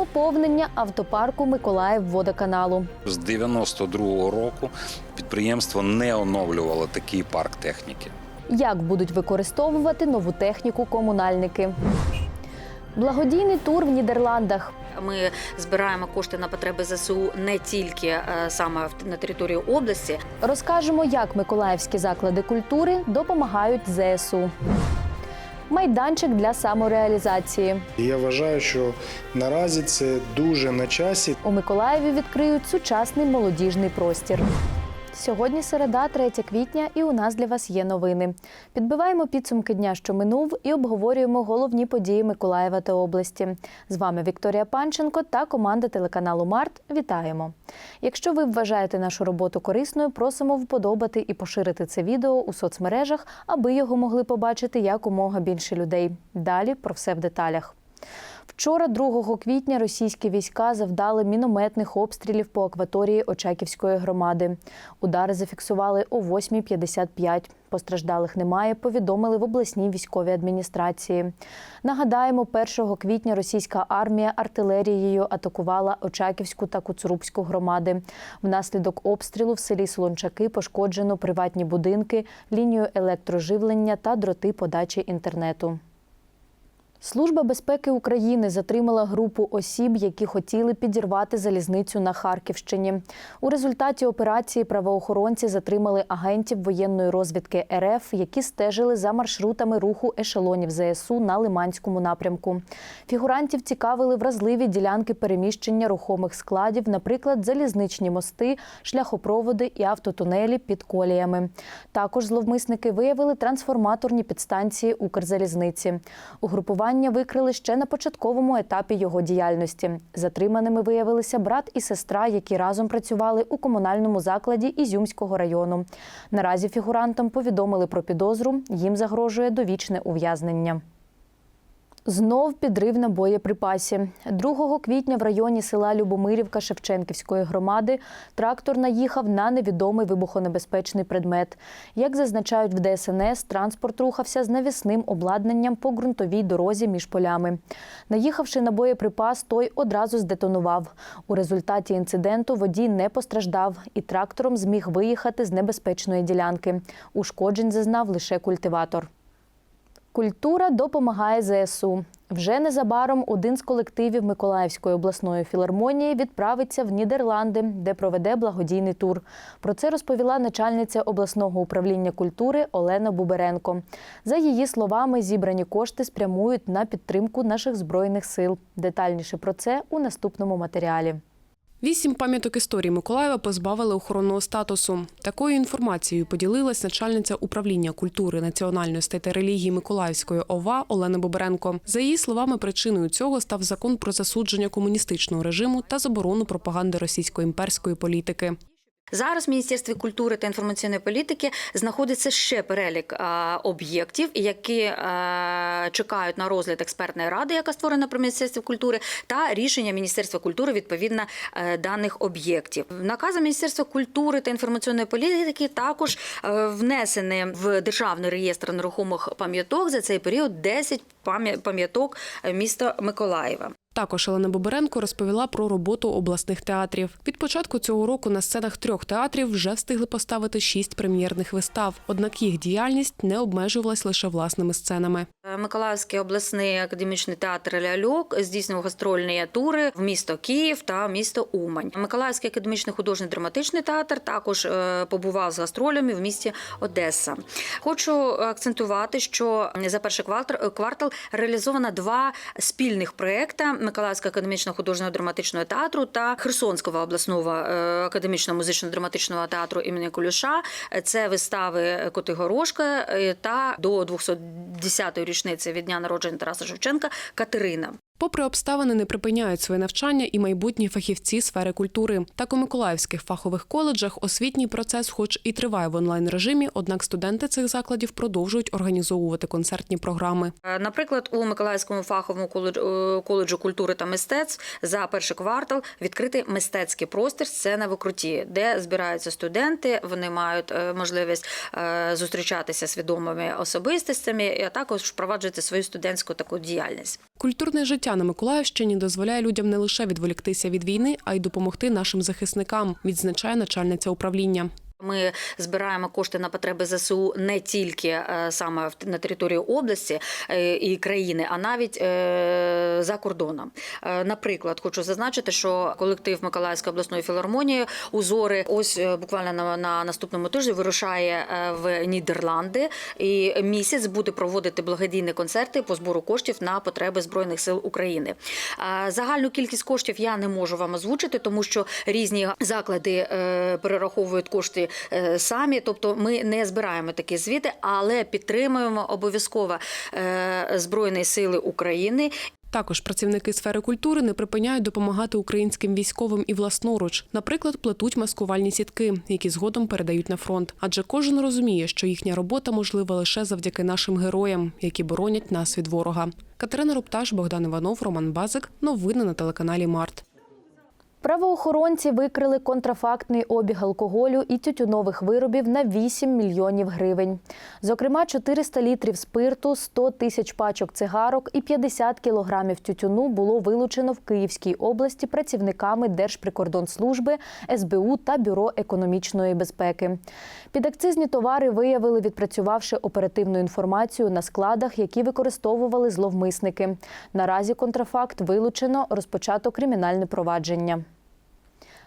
поповнення автопарку Миколаїв-водоканалу. З 92-го року підприємство не оновлювало такий парк техніки. Як будуть використовувати нову техніку комунальники? Благодійний тур в Нідерландах. Ми збираємо кошти на потреби ЗСУ не тільки е, саме в- на території області, Розкажемо, як миколаївські заклади культури допомагають ЗСУ. Майданчик для самореалізації. Я вважаю, що наразі це дуже на часі. У Миколаєві відкриють сучасний молодіжний простір. Сьогодні середа, 3 квітня, і у нас для вас є новини. Підбиваємо підсумки дня, що минув, і обговорюємо головні події Миколаєва та області. З вами Вікторія Панченко та команда телеканалу Март. Вітаємо! Якщо ви вважаєте нашу роботу корисною, просимо вподобати і поширити це відео у соцмережах, аби його могли побачити якомога більше людей. Далі про все в деталях. Вчора, 2 квітня, російські війська завдали мінометних обстрілів по акваторії Очаківської громади. Удари зафіксували о 8.55. Постраждалих немає, повідомили в обласній військовій адміністрації. Нагадаємо, 1 квітня російська армія артилерією атакувала Очаківську та Куцурубську громади. Внаслідок обстрілу в селі Солончаки пошкоджено приватні будинки, лінію електроживлення та дроти подачі інтернету. Служба безпеки України затримала групу осіб, які хотіли підірвати залізницю на Харківщині. У результаті операції правоохоронці затримали агентів воєнної розвідки РФ, які стежили за маршрутами руху ешелонів ЗСУ на Лиманському напрямку. Фігурантів цікавили вразливі ділянки переміщення рухомих складів, наприклад, залізничні мости, шляхопроводи і автотунелі під коліями. Також зловмисники виявили трансформаторні підстанції Укрзалізниці. Угрупування викрили ще на початковому етапі його діяльності. Затриманими виявилися брат і сестра, які разом працювали у комунальному закладі Ізюмського району. Наразі фігурантам повідомили про підозру. Їм загрожує довічне ув'язнення. Знов підрив на боєприпасі. 2 квітня в районі села Любомирівка Шевченківської громади трактор наїхав на невідомий вибухонебезпечний предмет. Як зазначають в ДСНС, транспорт рухався з навісним обладнанням по ґрунтовій дорозі між полями. Наїхавши на боєприпас, той одразу здетонував. У результаті інциденту водій не постраждав і трактором зміг виїхати з небезпечної ділянки. Ушкоджень зазнав лише культиватор. Культура допомагає ЗСУ. Вже незабаром один з колективів Миколаївської обласної філармонії відправиться в Нідерланди, де проведе благодійний тур. Про це розповіла начальниця обласного управління культури Олена Буберенко. За її словами, зібрані кошти спрямують на підтримку наших збройних сил. Детальніше про це у наступному матеріалі. Вісім пам'яток історії Миколаєва позбавили охоронного статусу. Такою інформацією поділилась начальниця управління культури національності та релігії Миколаївської ОВА Олена Бобренко. За її словами, причиною цього став закон про засудження комуністичного режиму та заборону пропаганди російсько-імперської політики. Зараз в Міністерстві культури та інформаційної політики знаходиться ще перелік а, об'єктів, які а, чекають на розгляд експертної ради, яка створена при Міністерстві культури, та рішення Міністерства культури відповідно е, даних об'єктів. Наказом Міністерства культури та інформаційної політики також е, внесені в державний реєстр нерухомих пам'яток за цей період 10 пам'яток е, міста Миколаєва. Також Олена Боберенко розповіла про роботу обласних театрів. Від початку цього року на сценах трьох театрів вже встигли поставити шість прем'єрних вистав. Однак їх діяльність не обмежувалась лише власними сценами. Е, Миколаївський обласний академічний театр Ляльок здійснював гастрольні тури в місто Київ та місто Умань. Миколаївський академічний художньо драматичний театр також е, побував з гастролями в місті Одеса. Хочу акцентувати, що за перший квартал реалізовано два спільних проекти Миколаївського академічного художнього драматичного театру та Херсонського обласного академічно-музично-драматичного театру імені Кулюша. Це вистави Коти Горошка е, та до 210-ї річниці від дня народження Тараса Шевченка Катерина. Попри обставини, не припиняють своє навчання і майбутні фахівці сфери культури. Так у миколаївських фахових коледжах освітній процес, хоч і триває в онлайн режимі, однак студенти цих закладів продовжують організовувати концертні програми. Е, Наприклад, у Миколаївському фаховому е, коледжу культури та мистецтв за перший квартал відкритий мистецький простір сцена в Окруті, де збираються студенти. Вони мають е, можливість зустрічатися з відомими особистостями, а також впроваджувати свою студентську таку діяльність. Культурне життя життя на Миколаївщині дозволяє людям не лише відволіктися від війни, а й допомогти нашим захисникам, відзначає начальниця управління. Ми збираємо кошти на потреби ЗСУ не тільки е, саме на території області е, і країни, а навіть е, за кордоном. Наприклад, хочу зазначити, що колектив Миколаївської обласної філармонії узори ось буквально на, на наступному тижні вирушає в Нідерланди і місяць буде проводити благодійні концерти по збору коштів на потреби збройних сил України. Загальну кількість коштів я не можу вам озвучити, тому що різні заклади перераховують кошти самі. Тобто, ми не збираємо такі звіти, але підтримуємо обов'язково е, збройні сили України Також працівники сфери культури не припиняють допомагати українським військовим і власноруч. Наприклад, плетуть маскувальні сітки, які згодом передають на фронт. Адже кожен розуміє, що їхня робота можлива лише завдяки нашим героям, які боронять нас від ворога. Катерина Рупташ, Богдан Іванов, Роман Базик. Новини на телеканалі Март. Правоохоронці викрили контрафактний обіг алкоголю і тютюнових виробів на 8 мільйонів гривень. Зокрема, 400 літрів спирту, 100 тисяч пачок цигарок і 50 кілограмів тютюну було вилучено в Київській області працівниками Держприкордонслужби, СБУ та Бюро економічної безпеки. Підакцизні товари виявили, відпрацювавши оперативну інформацію на складах, які використовували зловмисники. Наразі контрафакт вилучено, розпочато кримінальне провадження.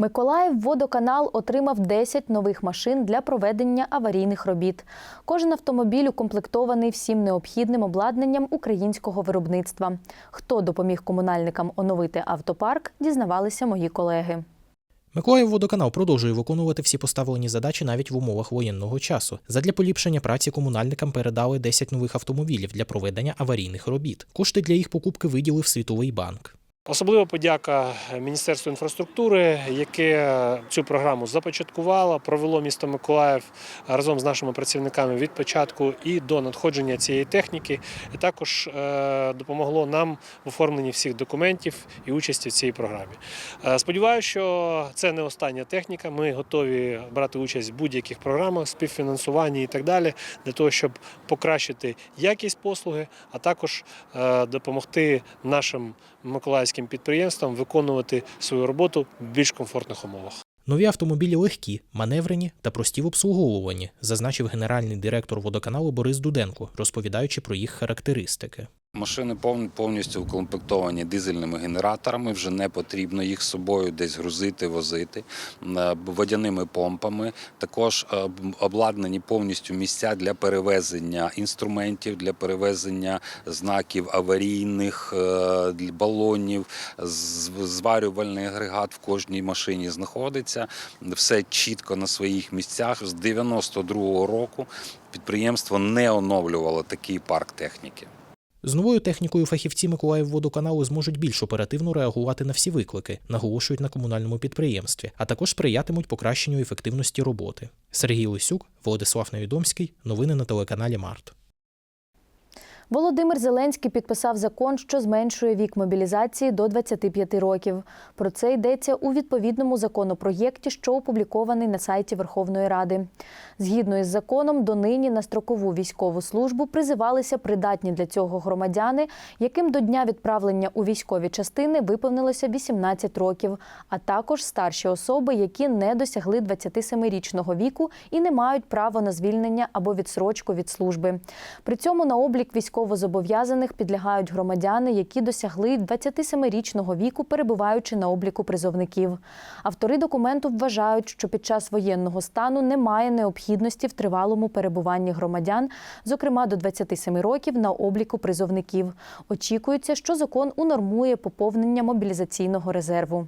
Миколаїв водоканал отримав 10 нових машин для проведення аварійних робіт. Кожен автомобіль укомплектований всім необхідним обладнанням українського виробництва. Хто допоміг комунальникам оновити автопарк, дізнавалися мої колеги. Миколаївводоканал продовжує виконувати всі поставлені задачі навіть в умовах воєнного часу. Задля поліпшення праці комунальникам передали 10 нових автомобілів для проведення аварійних робіт. Кошти для їх покупки виділив Світовий банк. Особлива подяка Міністерству інфраструктури, яке цю програму започаткувало, провело місто Миколаїв разом з нашими працівниками від початку і до надходження цієї техніки, і також е, допомогло нам в оформленні всіх документів і участі в цій програмі. Е, Сподіваюся, що це не остання техніка. Ми готові брати участь в будь-яких програмах, співфінансуванні і так далі, для того, щоб покращити якість послуги, а також е, допомогти нашим миколаївським підприємствам виконувати свою роботу в більш комфортних умовах. Нові автомобілі легкі, маневрені та прості в обслуговуванні, зазначив генеральний директор водоканалу Борис Дуденко, розповідаючи про їх характеристики. Машини повн- повністю укомплектовані дизельними генераторами. Вже не потрібно їх з собою десь грузити, возити Е, водяними помпами. Також е, обладнані повністю місця для перевезення інструментів, для перевезення знаків аварійних е, балонів. Зварювальний агрегат в кожній машині знаходиться. Все чітко на своїх місцях. З 92-го року підприємство не оновлювало такий парк техніки. З новою технікою фахівці Миколаївводоканалу зможуть більш оперативно реагувати на всі виклики, наголошують на комунальному підприємстві, а також сприятимуть покращенню ефективності роботи. Сергій Лисюк, Владислав Невідомський. Новини на телеканалі Март. Володимир Зеленський підписав закон, що зменшує вік мобілізації до 25 років. Про це йдеться у відповідному законопроєкті, що опублікований на сайті Верховної Ради. Згідно із законом, донині на строкову військову службу призивалися придатні для цього громадяни, яким до дня відправлення у військові частини виповнилося 18 років, а також старші особи, які не досягли 27-річного віку і не мають права на звільнення або відсрочку від служби. При цьому на облік військовозобов'язаних підлягають громадяни, які досягли 27-річного віку, перебуваючи на обліку призовників. Автори документу вважають, що під час воєнного стану немає необхідності в тривалому перебуванні громадян, зокрема до 27 років, на обліку призовників. Очікується, що закон унормує поповнення мобілізаційного резерву.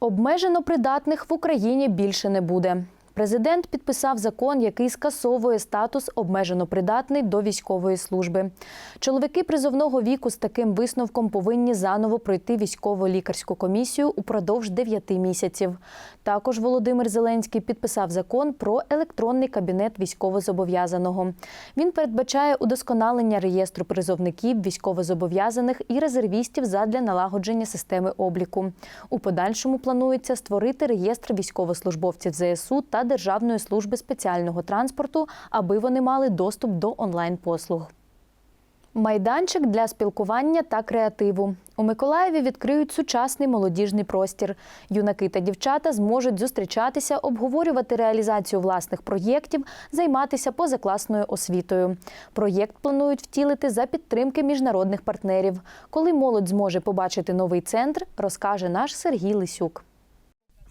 Обмежено придатних в Україні більше не буде. Президент підписав закон, який скасовує статус обмежено придатний до військової служби. Чоловіки призовного віку з таким висновком повинні заново пройти військово-лікарську комісію упродовж 9 місяців. Також Володимир Зеленський підписав закон про електронний кабінет військовозобов'язаного. Він передбачає удосконалення реєстру призовників, військовозобов'язаних і резервістів задля налагодження системи обліку. У подальшому планується створити реєстр військовослужбовців ЗСУ та Державної служби спеціального транспорту, аби вони мали доступ до онлайн-послуг. Майданчик для спілкування та креативу. У Миколаєві відкриють сучасний молодіжний простір. Юнаки та дівчата зможуть зустрічатися, обговорювати реалізацію власних проєктів, займатися позакласною освітою. Проєкт планують втілити за підтримки міжнародних партнерів. Коли молодь зможе побачити новий центр, розкаже наш Сергій Лисюк.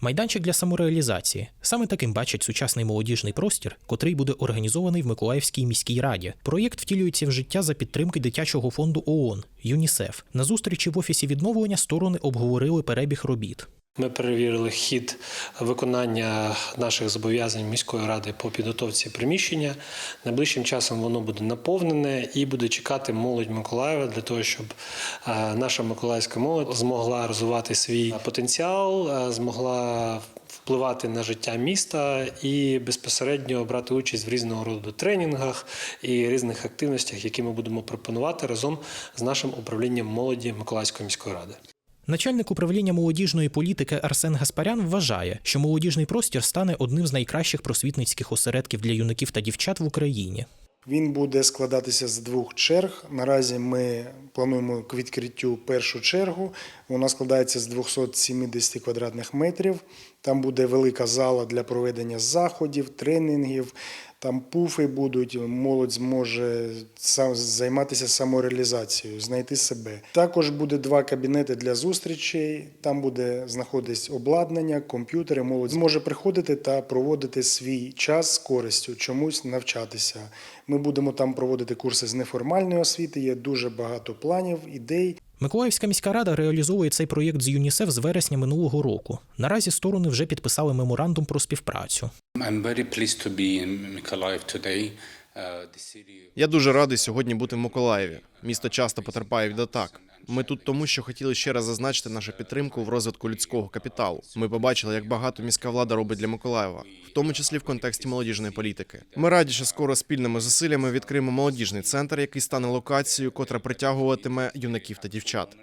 Майданчик для самореалізації. Саме таким бачить сучасний молодіжний простір, котрий буде організований в Миколаївській міській раді. Проєкт втілюється в життя за підтримки дитячого фонду ООН ЮНІСЕФ. На зустрічі в офісі відновлення сторони обговорили перебіг робіт. Ми перевірили хід виконання наших зобов'язань міської ради по підготовці приміщення. Найближчим часом воно буде наповнене і буде чекати молодь Миколаєва для того, щоб е, наша миколаївська молодь змогла розвивати свій потенціал, е, змогла впливати на життя міста і безпосередньо брати участь в різного роду тренінгах і різних активностях, які ми будемо пропонувати разом з нашим управлінням молоді Миколаївської міської ради. Начальник управління молодіжної політики Арсен Гаспарян вважає, що молодіжний простір стане одним з найкращих просвітницьких осередків для юнаків та дівчат в Україні. Він буде складатися з двох черг. Наразі ми плануємо к відкриттю першу чергу. Вона складається з 270 квадратних метрів. Там буде велика зала для проведення заходів, тренінгів. Там пуфи будуть, молодь зможе сам займатися самореалізацією, знайти себе. Також буде два кабінети для зустрічей. Там буде знаходитись обладнання, комп'ютери. Молодь зможе приходити та проводити свій час з користю, чомусь навчатися. Ми будемо там проводити курси з неформальної освіти. Є дуже багато планів, ідей. Миколаївська міська рада реалізовує цей проєкт з ЮНІСЕФ з вересня минулого року. Наразі сторони вже підписали меморандум про співпрацю. Uh, Я дуже радий сьогодні бути в Миколаєві. Місто часто потерпає від атак. Ми тут тому, що хотіли ще раз зазначити нашу підтримку в розвитку людського капіталу. Ми побачили, як багато міська влада робить для Миколаєва, в тому числі в контексті молодіжної політики. Ми раді, що скоро спільними зусиллями відкриємо молодіжний центр, який стане локацією, котра притягуватиме юнаків та дівчат.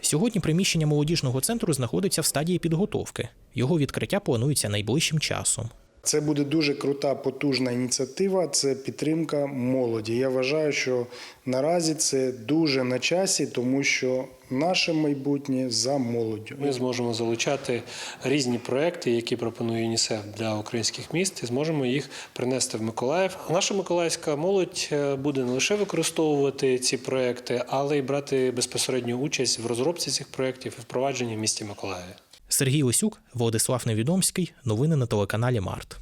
Сьогодні приміщення молодіжного центру знаходиться в стадії підготовки. Його відкриття планується найближчим часом. Це буде дуже крута, потужна ініціатива. Це підтримка молоді. Я вважаю, що наразі це дуже на часі, тому що наше майбутнє за молоддю. Ми зможемо залучати різні проекти, які пропонує ЮНІСЕФ для українських міст, і зможемо їх принести в Миколаїв. Наша миколаївська молодь е, буде не лише використовувати ці проекти, але й брати безпосередню участь в розробці цих проєктів і впровадженні в місті Миколаєві. Сергій Лисюк, Владислав Невідомський. Новини на телеканалі Март.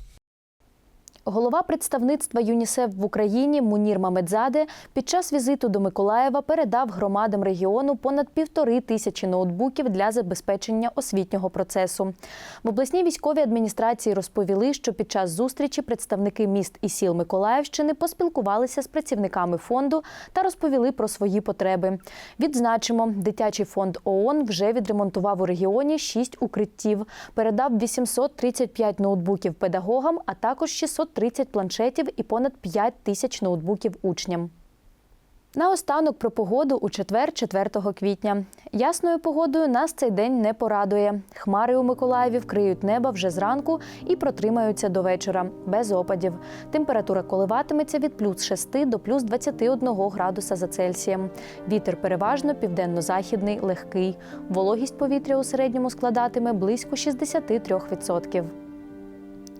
Голова представництва ЮНІСЕФ в Україні Мунір Мамедзаде під час візиту до Миколаєва передав громадам регіону понад півтори тисячі ноутбуків для забезпечення освітнього процесу. В обласній військовій адміністрації розповіли, що під час зустрічі представники міст і сіл Миколаївщини поспілкувалися з працівниками фонду та розповіли про свої потреби. Відзначимо, дитячий фонд ООН вже відремонтував у регіоні шість укриттів, передав 835 ноутбуків педагогам, а також 630 планшетів і понад 5 тисяч ноутбуків учням. Наостанок про погоду у четвер, 4 квітня. Ясною погодою нас цей день не порадує. Хмари у Миколаєві вкриють неба вже зранку і протримаються до вечора, без опадів. Температура коливатиметься від плюс 6 до плюс 21 градуса за Цельсієм. Вітер переважно південно-західний, легкий. Вологість повітря у середньому складатиме близько 63%.